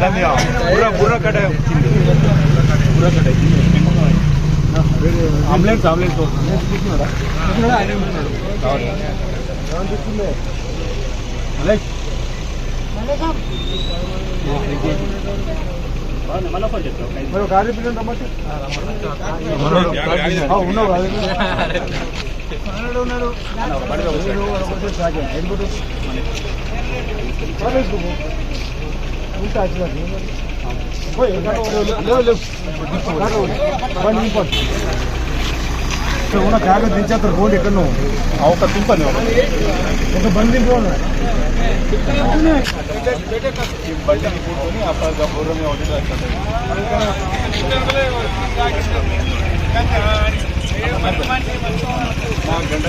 దాన్ని బుర్ర బుర్ర కట బుర్ర కట అంబులెన్స్ అంబులెన్స్ మరో గాలి పిల్లలు రమ్మంటే ఉన్నావు ఉన్న కాగ దించేస్తారు పోండి ఎక్కడ నువ్వు ఒక దింపని ఒక బండి దింపను బండి కూర్చొని అప్పుడు ఒకటి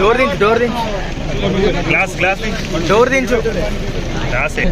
డోర్ దించు డోర్ దించు. గ్లాస్ గ్లాస్ డోర్ దించు. గ్లాసే.